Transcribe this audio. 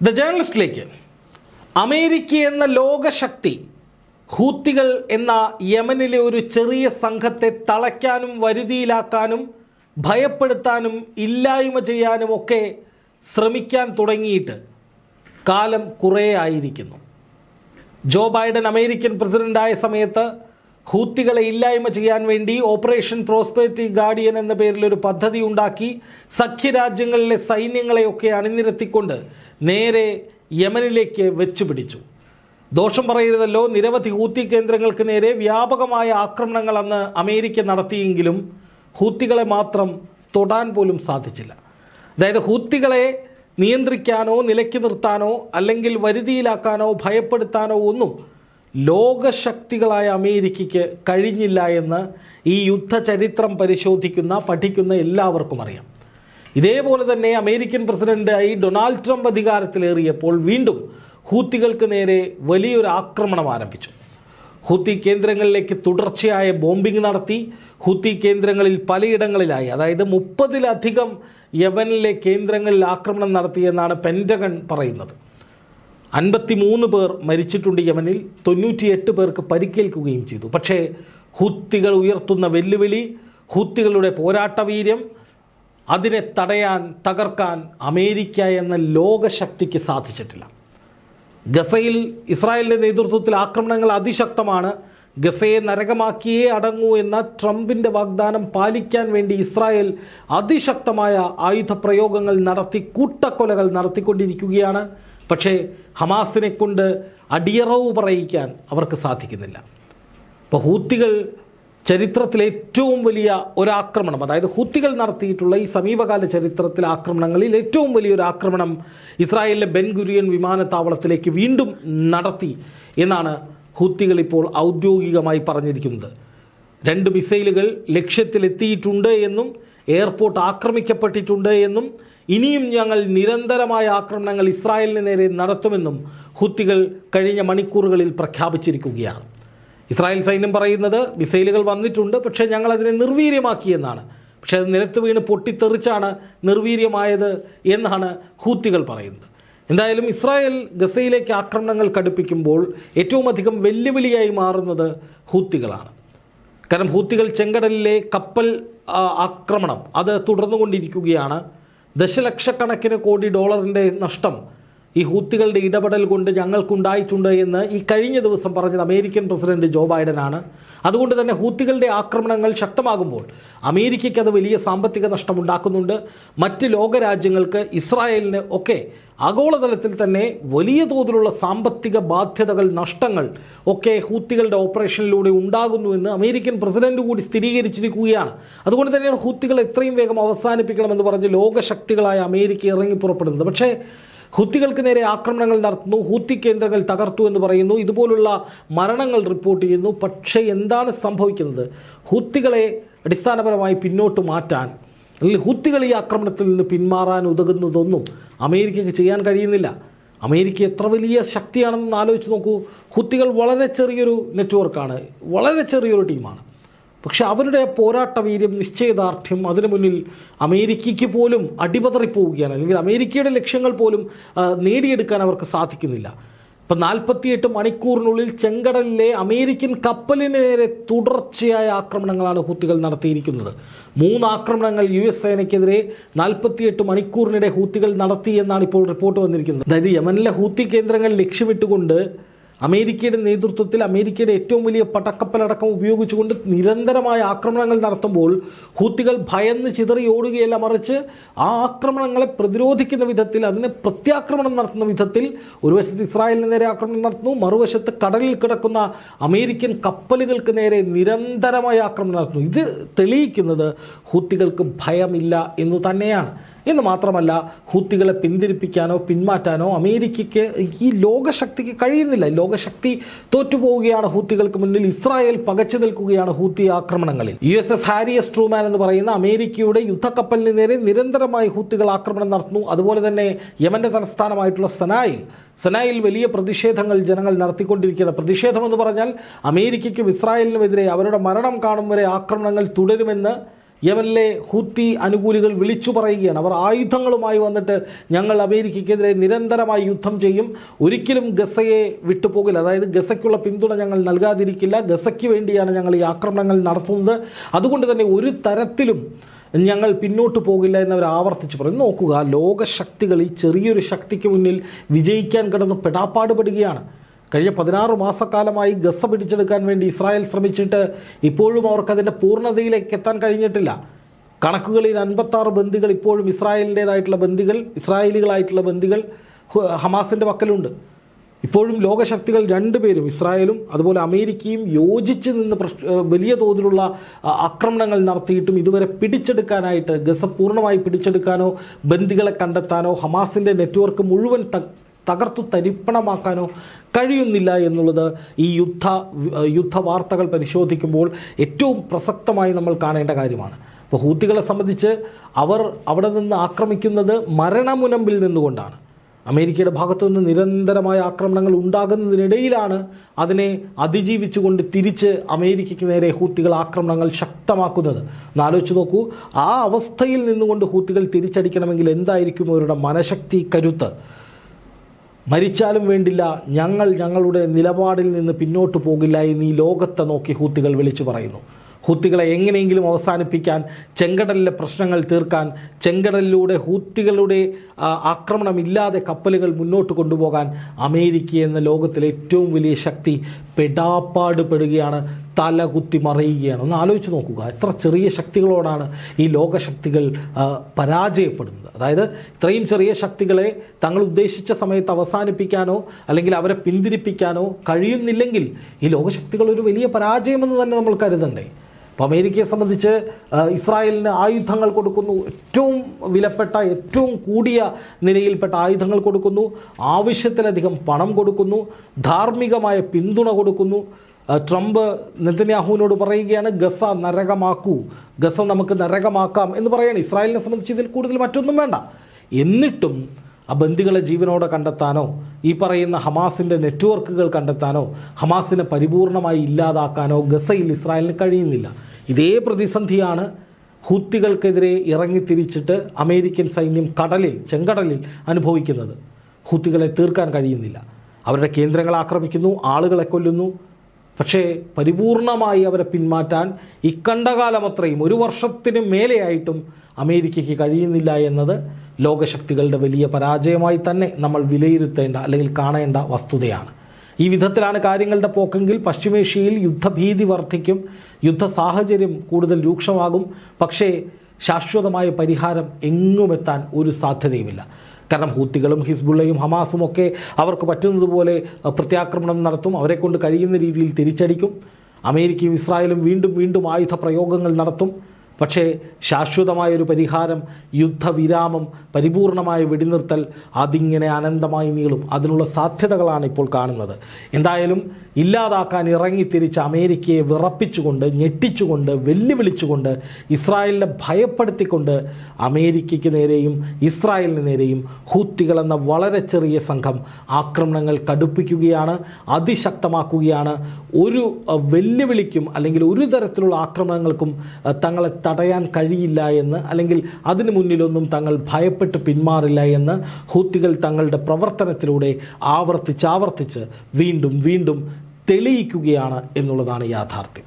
The ജേർണലിസ്റ്റിലേക്ക് America എന്ന ലോകശക്തി ഹൂത്തികൾ എന്ന യമനിലെ ഒരു ചെറിയ സംഘത്തെ തളയ്ക്കാനും വരുതിയിലാക്കാനും ഭയപ്പെടുത്താനും ഇല്ലായ്മ ചെയ്യാനും ഒക്കെ ശ്രമിക്കാൻ തുടങ്ങിയിട്ട് കാലം കുറേ ആയിരിക്കുന്നു. ജോ ബൈഡൻ അമേരിക്കൻ പ്രസിഡന്റായ സമയത്ത് ഹൂത്തികളെ ഇല്ലായ്മ ചെയ്യാൻ വേണ്ടി ഓപ്പറേഷൻ പ്രോസ്പെരിറ്റി ഗാർഡിയൻ എന്ന പേരിൽ ഒരു പദ്ധതി ഉണ്ടാക്കി സഖ്യരാജ്യങ്ങളിലെ സൈന്യങ്ങളെയൊക്കെ അണിനിരത്തിക്കൊണ്ട് നേരെ യമനിലേക്ക് വെച്ചുപിടിച്ചു. ദോഷം പറയരുതല്ലോ. നിരവധി ഹൂത്തി കേന്ദ്രങ്ങൾക്ക് നേരെ വ്യാപകമായ ആക്രമണങ്ങൾ അന്ന് അമേരിക്ക നടത്തിയെങ്കിലും ഹൂത്തികളെ മാത്രം തൊടാൻ പോലും സാധിച്ചില്ല. അതായത് ഹൂത്തികളെ നിയന്ത്രിക്കാനോ നിലയ്ക്ക് നിർത്താനോ അല്ലെങ്കിൽ വരുതിയിലാക്കാനോ ഭയപ്പെടുത്താനോ ഒന്നും ലോകശക്തികളായ അമേരിക്കയ്ക്ക് കഴിഞ്ഞില്ല എന്ന് ഈ യുദ്ധചരിത്രം പരിശോധിക്കുന്ന പഠിക്കുന്ന എല്ലാവർക്കും അറിയാം. ഇതേപോലെ തന്നെ അമേരിക്കൻ പ്രസിഡന്റായി ഡൊണാൾഡ് ട്രംപ് അധികാരത്തിലേറിയപ്പോൾ വീണ്ടും ഹൂത്തികൾക്ക് നേരെ വലിയൊരു ആക്രമണം ആരംഭിച്ചു. ഹൂത്തി കേന്ദ്രങ്ങളിലേക്ക് തുടർച്ചയായ ബോംബിംഗ് നടത്തി. ഹൂത്തി കേന്ദ്രങ്ങളിൽ പലയിടങ്ങളിലായി അതായത് മുപ്പതിലധികം യമനിലെ കേന്ദ്രങ്ങളിൽ ആക്രമണം നടത്തിയെന്നാണ് പെന്റഗൺ പറയുന്നത്. അൻപത്തിമൂന്ന് പേർ മരിച്ചിട്ടുണ്ട് യമനിൽ തൊണ്ണൂറ്റിയെട്ട് പേർക്ക് പരിക്കേൽക്കുകയും ചെയ്തു. പക്ഷേ ഹുത്തികൾ ഉയർത്തുന്ന വെല്ലുവിളി ഹൂത്തികളുടെ പോരാട്ടവീര്യം അതിനെ തടയാൻ തകർക്കാൻ അമേരിക്ക എന്ന ലോകശക്തിക്ക് സാധിച്ചിട്ടില്ല. ഗസയിൽ ഇസ്രായേലിന്റെ നേതൃത്വത്തിൽ ആക്രമണങ്ങൾ അതിശക്തമാണ്. ഗസയെ നരകമാക്കിയേ അടങ്ങൂ എന്ന ട്രംപിന്റെ വാഗ്ദാനം പാലിക്കാൻ വേണ്ടി ഇസ്രായേൽ അതിശക്തമായ ആയുധ പ്രയോഗങ്ങൾ നടത്തി കൂട്ടക്കൊലകൾ നടത്തിക്കൊണ്ടിരിക്കുകയാണ്. പക്ഷേ ഹമാസിനെ കൊണ്ട് അടിയറവ് പറയിക്കാൻ അവർക്ക് സാധിക്കുന്നില്ല. അപ്പോൾ ഹൂത്തികൾ ചരിത്രത്തിലെ ഏറ്റവും വലിയ ഒരാക്രമണം അതായത് ഹൂത്തികൾ നടത്തിയിട്ടുള്ള ഈ സമീപകാല ചരിത്രത്തിലെ ആക്രമണങ്ങളിൽ ഏറ്റവും വലിയൊരു ആക്രമണം ഇസ്രായേലിലെ ബെൻഗുരിയൻ വിമാനത്താവളത്തിലേക്ക് വീണ്ടും നടത്തി എന്നാണ് ഹൂത്തികൾ ഇപ്പോൾ ഔദ്യോഗികമായി പറഞ്ഞിരിക്കുന്നത്. രണ്ട് മിസൈലുകൾ ലക്ഷ്യത്തിലെത്തിയിട്ടുണ്ട് എന്നും എയർപോർട്ട് ആക്രമിക്കപ്പെട്ടിട്ടുണ്ട് എന്നും ഇനിയും ഞങ്ങൾ നിരന്തരമായ ആക്രമണങ്ങൾ ഇസ്രായേലിന് നേരെ നടത്തുമെന്നും ഹുത്തികൾ കഴിഞ്ഞ മണിക്കൂറുകളിൽ പ്രഖ്യാപിച്ചിരിക്കുകയാണ്. ഇസ്രായേൽ സൈന്യം പറയുന്നത് മിസൈലുകൾ വന്നിട്ടുണ്ട് പക്ഷേ ഞങ്ങൾ അതിനെ നിർവീര്യമാക്കിയെന്നാണ്. പക്ഷേ അത് നിലത്ത് വീണ് പൊട്ടിത്തെറിച്ചാണ് നിർവീര്യമായത് എന്നാണ് ഹൂത്തികൾ പറയുന്നത്. എന്തായാലും ഇസ്രായേൽ ഗസയിലേക്ക് ആക്രമണങ്ങൾ കടുപ്പിക്കുമ്പോൾ ഏറ്റവും അധികം വെല്ലുവിളിയായി മാറുന്നത് ഹൂത്തികളാണ്. കാരണം ഹൂത്തികൾ ചെങ്കടലിലെ കപ്പൽ ആക്രമണം അത് തുടർന്നുകൊണ്ടിരിക്കുകയാണ്. ദശലക്ഷക്കണക്കിന് കോടി ഡോളറിന്റെ നഷ്ടം ഈ ഹൂത്തികളുടെ ഇടപെടൽ കൊണ്ട് ഞങ്ങൾക്കുണ്ടായിട്ടുണ്ട് എന്ന് ഈ കഴിഞ്ഞ ദിവസം പറഞ്ഞത് അമേരിക്കൻ പ്രസിഡന്റ് ജോ ബൈഡനാണ്. അതുകൊണ്ട് തന്നെ ഹൂത്തികളുടെ ആക്രമണങ്ങൾ ശക്തമാകുമ്പോൾ അമേരിക്കയ്ക്ക് അത് വലിയ സാമ്പത്തിക നഷ്ടമുണ്ടാക്കുന്നുണ്ട്. മറ്റ് ലോകരാജ്യങ്ങൾക്ക് ഇസ്രായേലിന് ഒക്കെ ആഗോളതലത്തിൽ തന്നെ വലിയ തോതിലുള്ള സാമ്പത്തിക ബാധ്യതകൾ നഷ്ടങ്ങൾ ഒക്കെ ഹൂത്തികളുടെ ഓപ്പറേഷനിലൂടെ ഉണ്ടാകുന്നുവെന്ന് അമേരിക്കൻ പ്രസിഡന്റ് കൂടി സ്ഥിരീകരിച്ചിരിക്കുകയാണ്. അതുകൊണ്ട് തന്നെയാണ് ഹൂത്തികൾ എത്രയും വേഗം അവസാനിപ്പിക്കണമെന്ന് പറഞ്ഞ് ലോകശക്തികളായ അമേരിക്ക ഇറങ്ങി പുറപ്പെടുന്നത്. പക്ഷേ ഹുത്തികൾക്ക് നേരെ ആക്രമണങ്ങൾ നടത്തുന്നു ഹുത്തി കേന്ദ്രങ്ങൾ തകർത്തു എന്ന് പറയുന്നു. ഇതുപോലുള്ള മരണങ്ങൾ റിപ്പോർട്ട് ചെയ്യുന്നു. പക്ഷേ എന്താണ് സംഭവിക്കുന്നത്? ഹുത്തികളെ അടിസ്ഥാനപരമായി പിന്നോട്ട് മാറ്റാൻ അല്ലെങ്കിൽ ഹുത്തികൾ ഈ ആക്രമണത്തിൽ നിന്ന് പിന്മാറാൻ ഉതകുന്നതൊന്നും അമേരിക്കയ്ക്ക് ചെയ്യാൻ കഴിയുന്നില്ല. അമേരിക്ക എത്ര വലിയ ശക്തിയാണെന്ന് ആലോചിച്ച് നോക്കൂ. ഹുത്തികൾ വളരെ ചെറിയൊരു നെറ്റ്വർക്കാണ് വളരെ ചെറിയൊരു ടീമാണ്. പക്ഷെ അവരുടെ പോരാട്ട വീര്യം നിശ്ചയദാർഢ്യം അതിനു മുന്നിൽ അമേരിക്കയ്ക്ക് പോലും അടിപതറിപ്പോവുകയാണ്. അല്ലെങ്കിൽ അമേരിക്കയുടെ ലക്ഷ്യങ്ങൾ പോലും നേടിയെടുക്കാൻ അവർക്ക് സാധിക്കുന്നില്ല. ഇപ്പം നാൽപ്പത്തിയെട്ട് മണിക്കൂറിനുള്ളിൽ ചെങ്കടലിലെ അമേരിക്കൻ കപ്പലിന് നേരെ തുടർച്ചയായ ആക്രമണങ്ങളാണ് ഹൂത്തികൾ നടത്തിയിരിക്കുന്നത്. മൂന്ന് ആക്രമണങ്ങൾ യു എസ് സേനയ്ക്കെതിരെ നാൽപ്പത്തിയെട്ട് മണിക്കൂറിനിടെ ഹൂത്തികൾ നടത്തിയെന്നാണ് ഇപ്പോൾ റിപ്പോർട്ട് വന്നിരിക്കുന്നത്. അതായത് യമനിലെ ഹൂത്തി കേന്ദ്രങ്ങൾ ലക്ഷ്യമിട്ടുകൊണ്ട് അമേരിക്കയുടെ നേതൃത്വത്തിൽ അമേരിക്കയുടെ ഏറ്റവും വലിയ പടക്കപ്പലടക്കം ഉപയോഗിച്ചുകൊണ്ട് നിരന്തരമായ ആക്രമണങ്ങൾ നടത്തുമ്പോൾ ഹൂത്തികൾ ഭയന്ന് ചിതറി ഓടുകയല്ല മറിച്ച് ആ ആക്രമണങ്ങളെ പ്രതിരോധിക്കുന്ന വിധത്തിൽ അതിനെ പ്രത്യാക്രമണം നടത്തുന്ന വിധത്തിൽ ഒരു വശത്ത് ഇസ്രായേലിന് നേരെ ആക്രമണം നടത്തുന്നു മറുവശത്ത് കടലിൽ കിടക്കുന്ന അമേരിക്കൻ കപ്പലുകൾക്ക് നേരെ നിരന്തരമായ ആക്രമണം നടത്തുന്നു. ഇത് തെളിയിക്കുന്നത് ഹൂത്തികൾക്ക് ഭയമില്ല എന്നു തന്നെയാണ്. എന്ന് മാത്രമല്ല ഹൂത്തികളെ പിന്തിരിപ്പിക്കാനോ പിന്മാറ്റാനോ അമേരിക്കയ്ക്ക് ഈ ലോകശക്തിക്ക് കഴിയുന്നില്ല. ലോകശക്തി തോറ്റുപോവുകയാണ് ഹൂത്തികൾക്ക് മുന്നിൽ. ഇസ്രായേൽ പകച്ചു നിൽക്കുകയാണ് ഹൂത്തി ആക്രമണങ്ങളിൽ. U S S Harry S Truman എന്ന് പറയുന്ന അമേരിക്കയുടെ യുദ്ധക്കപ്പലിന് നേരെ നിരന്തരമായി ഹൂത്തികൾ ആക്രമണം നടത്തുന്നു. അതുപോലെ തന്നെ യമന്റെ തലസ്ഥാനമായിട്ടുള്ള സനായിൽ. സനായിൽ വലിയ പ്രതിഷേധങ്ങൾ ജനങ്ങൾ നടത്തിക്കൊണ്ടിരിക്കുന്ന പ്രതിഷേധം എന്ന് പറഞ്ഞാൽ അമേരിക്കയ്ക്കും ഇസ്രായേലിനുമെതിരെ അവരുടെ മരണം കാണും വരെ ആക്രമണങ്ങൾ തുടരുമെന്ന് യമനിലെ ഹൂത്തി അനുകൂലികൾ വിളിച്ചു പറയുകയാണ്. അവർ ആയുധങ്ങളുമായി വന്നിട്ട് ഞങ്ങൾ അമേരിക്കയ്ക്കെതിരെ നിരന്തരമായി യുദ്ധം ചെയ്യും. ഒരിക്കലും ഗസയെ വിട്ടുപോകില്ല. അതായത് ഗസയ്ക്കുള്ള പിന്തുണ ഞങ്ങൾ നൽകാതിരിക്കില്ല. ഗസയ്ക്ക് വേണ്ടിയാണ് ഞങ്ങൾ ഈ ആക്രമണങ്ങൾ നടത്തുന്നത്. അതുകൊണ്ട് തന്നെ ഒരു തരത്തിലും ഞങ്ങൾ പിന്നോട്ട് പോകില്ല എന്നവർ ആവർത്തിച്ച് പറയും നോക്കുക ലോകശക്തികൾ ഈ ചെറിയൊരു ശക്തിക്ക് മുന്നിൽ വിജയിക്കാൻ കിടന്ന് പെടാപ്പാടുപെടുകയാണ്. കഴിഞ്ഞ പതിനാറ് മാസക്കാലമായി ഗസ പിടിച്ചെടുക്കാൻ വേണ്ടി ഇസ്രായേൽ ശ്രമിച്ചിട്ട് ഇപ്പോഴും അവർക്ക് അതിന്റെ പൂർണതയിലേക്ക് എത്താൻ കഴിഞ്ഞിട്ടില്ല. കണക്കുകളിൽ അൻപത്താറ് ബന്ദികൾ ഇപ്പോഴും ഇസ്രായേലിന്റേതായിട്ടുള്ള ബന്ദികൾ ഇസ്രായേലികളായിട്ടുള്ള ബന്ദികൾ ഹമാസിന്റെ പക്കലുണ്ട്. ഇപ്പോഴും ലോകശക്തികൾ രണ്ടുപേരും ഇസ്രായേലും അതുപോലെ അമേരിക്കയും യോജിച്ച് നിന്ന് പ്രശ് വലിയ തോതിലുള്ള ആക്രമണങ്ങൾ നടത്തിയിട്ടും ഇതുവരെ പിടിച്ചെടുക്കാനായിട്ട് ഗസ പൂർണമായി പിടിച്ചെടുക്കാനോ ബന്ദികളെ കണ്ടെത്താനോ ഹമാസിന്റെ നെറ്റ്വർക്ക് മുഴുവൻ തകർത്തു തരിപ്പണമാക്കാനോ കഴിയുന്നില്ല എന്നുള്ളത് ഈ യുദ്ധ യുദ്ധ വാർത്തകൾ പരിശോധിക്കുമ്പോൾ ഏറ്റവും പ്രസക്തമായി നമ്മൾ കാണേണ്ട കാര്യമാണ്. അപ്പോൾ ഹൂത്തികളെ സംബന്ധിച്ച് അവർ അവിടെ നിന്ന് ആക്രമിക്കുന്നത് മരണമുനമ്പിൽ നിന്നുകൊണ്ടാണ്. അമേരിക്കയുടെ ഭാഗത്തുനിന്ന് നിരന്തരമായ ആക്രമണങ്ങൾ ഉണ്ടാകുന്നതിനിടയിലാണ് അതിനെ അതിജീവിച്ചുകൊണ്ട് തിരിച്ച് അമേരിക്കയ്ക്ക് നേരെ ഹൂത്തികൾ ആക്രമണങ്ങൾ ശക്തമാക്കുന്നത്. എന്നാലോചിച്ച് നോക്കൂ ആ അവസ്ഥയിൽ നിന്നുകൊണ്ട് ഹൂത്തികൾ തിരിച്ചടിക്കണമെങ്കിൽ എന്തായിരിക്കും അവരുടെ മനഃശക്തി കരുത്ത്? മരിച്ചാലും വേണ്ടില്ല. ഞങ്ങൾ ഞങ്ങളുടെ നിലപാടിൽ നിന്ന് പിന്നോട്ട് പോകില്ല എന്ന് ഈ ലോകത്തെ നോക്കി ഹൂത്തികൾ വിളിച്ചു പറയുന്നു. ഹൂത്തികളെ എങ്ങനെയെങ്കിലും അവസാനിപ്പിക്കാൻ ചെങ്കടലിലെ പ്രശ്നങ്ങൾ തീർക്കാൻ ചെങ്കടലിലൂടെ ഹൂത്തികളുടെ ആക്രമണമില്ലാതെ കപ്പലുകൾ മുന്നോട്ട് കൊണ്ടുപോകാൻ അമേരിക്ക എന്ന ലോകത്തിലെ ഏറ്റവും വലിയ ശക്തി പെടാപ്പാട് പെടുകയാണ് തല കുത്തി മറിയുകയാണ്. ഒന്ന് ആലോചിച്ച് നോക്കുക. എത്ര ചെറിയ ശക്തികളോടാണ് ഈ ലോകശക്തികൾ പരാജയപ്പെടുന്നത്. അതായത് ഇത്രയും ചെറിയ ശക്തികളെ തങ്ങൾ ഉദ്ദേശിച്ച സമയത്ത് അവസാനിപ്പിക്കാനോ അല്ലെങ്കിൽ അവരെ പിന്തിരിപ്പിക്കാനോ കഴിയുന്നില്ലെങ്കിൽ ഈ ലോകശക്തികൾ ഒരു വലിയ പരാജയമെന്ന് തന്നെ നമ്മൾ കരുതണ്ടേ. അപ്പോൾ അമേരിക്കയെ സംബന്ധിച്ച് ഇസ്രായേലിന് ആയുധങ്ങൾ കൊടുക്കുന്നു. ഏറ്റവും വിലപ്പെട്ട ഏറ്റവും കൂടിയ നിലയിൽപ്പെട്ട ആയുധങ്ങൾ കൊടുക്കുന്നു. ആവശ്യത്തിലധികം പണം കൊടുക്കുന്നു. ധാർമ്മികമായ പിന്തുണ കൊടുക്കുന്നു. ട്രംപ് നെതന്യാഹുവിനോട് പറയുകയാണ് ഗസ നരകമാക്കൂ. ഗസ നമുക്ക് നരകമാക്കാം എന്ന് പറയാണ്. ഇസ്രായേലിനെ സംബന്ധിച്ച് ഇതിൽ കൂടുതൽ മറ്റൊന്നും വേണ്ട. എന്നിട്ടും ആ ബന്ദികളെ ജീവനോടെ കണ്ടെത്താനോ ഈ പറയുന്ന ഹമാസിന്റെ നെറ്റ്വർക്കുകൾ കണ്ടെത്താനോ ഹമാസിനെ പരിപൂർണമായി ഇല്ലാതാക്കാനോ ഗസയിൽ ഇസ്രായേലിന് കഴിയുന്നില്ല. ഇതേ പ്രതിസന്ധിയാണ് ഹൂത്തികൾക്കെതിരെ ഇറങ്ങിത്തിരിച്ചിട്ട് അമേരിക്കൻ സൈന്യം കടലിൽ ചെങ്കടലിൽ അനുഭവിക്കുന്നത്. ഹൂത്തികളെ തീർക്കാൻ കഴിയുന്നില്ല. അവരുടെ കേന്ദ്രങ്ങൾ ആക്രമിക്കുന്നു ആളുകളെ കൊല്ലുന്നു. പക്ഷേ പരിപൂർണമായി അവരെ പിന്മാറ്റാൻ ഇക്കണ്ടകാലം അത്രയും ഒരു വർഷത്തിന് മേലെയായിട്ടും അമേരിക്കയ്ക്ക് കഴിയുന്നില്ല എന്നത് ലോകശക്തികളുടെ വലിയ പരാജയമായി തന്നെ നമ്മൾ വിലയിരുത്തേണ്ട അല്ലെങ്കിൽ കാണേണ്ട വസ്തുതയാണ്. ഈ വിധത്തിലാണ് കാര്യങ്ങളുടെ പോക്കെങ്കിൽ പശ്ചിമേഷ്യയിൽ യുദ്ധഭീതി വർദ്ധിക്കും യുദ്ധ സാഹചര്യം കൂടുതൽ രൂക്ഷമാകും. പക്ഷേ ശാശ്വതമായ പരിഹാരം എങ്ങുമെത്താൻ ഒരു സാധ്യതയുമില്ല. കാരണം ഹൂത്തികളും ഹിസ്ബുള്ളയും ഹമാസും ഒക്കെ അവർക്ക് പറ്റുന്നതുപോലെ പ്രത്യാക്രമണം നടത്തും. അവരെ കൊണ്ട് കഴിയുന്ന രീതിയിൽ തിരിച്ചടിക്കും. അമേരിക്കയും ഇസ്രായേലും വീണ്ടും വീണ്ടും ആയുധ പ്രയോഗങ്ങൾ നടത്തും. പക്ഷേ ശാശ്വതമായൊരു പരിഹാരം യുദ്ധവിരാമം പരിപൂർണമായ വെടിനിർത്തൽ അതിങ്ങനെ അനന്തമായി നീളും. അതിനുള്ള സാധ്യതകളാണ് ഇപ്പോൾ കാണുന്നത്. എന്തായാലും ഇല്ലാതാക്കാൻ ഇറങ്ങിത്തിരിച്ച അമേരിക്കയെ വിറപ്പിച്ചുകൊണ്ട് ഞെട്ടിച്ചുകൊണ്ട് വെല്ലുവിളിച്ചുകൊണ്ട് ഇസ്രായേലിനെ ഭയപ്പെടുത്തിക്കൊണ്ട് അമേരിക്കയ്ക്ക് നേരെയും ഇസ്രായേലിന് നേരെയും ഹൂത്തികൾ എന്ന വളരെ ചെറിയ സംഘം ആക്രമണങ്ങൾ കടുപ്പിക്കുകയാണ് അതിശക്തമാക്കുകയാണ്. ഒരു വെല്ലുവിളിക്കും അല്ലെങ്കിൽ ഒരു തരത്തിലുള്ള ആക്രമണങ്ങൾക്കും തങ്ങളെ തടയാൻ കഴിയില്ല എന്ന് അല്ലെങ്കിൽ അതിനു മുന്നിലൊന്നും തങ്ങൾ ഭയപ്പെട്ട് പിന്മാറില്ല എന്ന് ഹൂത്തികൾ തങ്ങളുടെ പ്രവർത്തനത്തിലൂടെ ആവർത്തിച്ചാവർത്തിച്ച് വീണ്ടും വീണ്ടും തെളിയിക്കുകയാണ് എന്നുള്ളതാണ് യാഥാർത്ഥ്യം.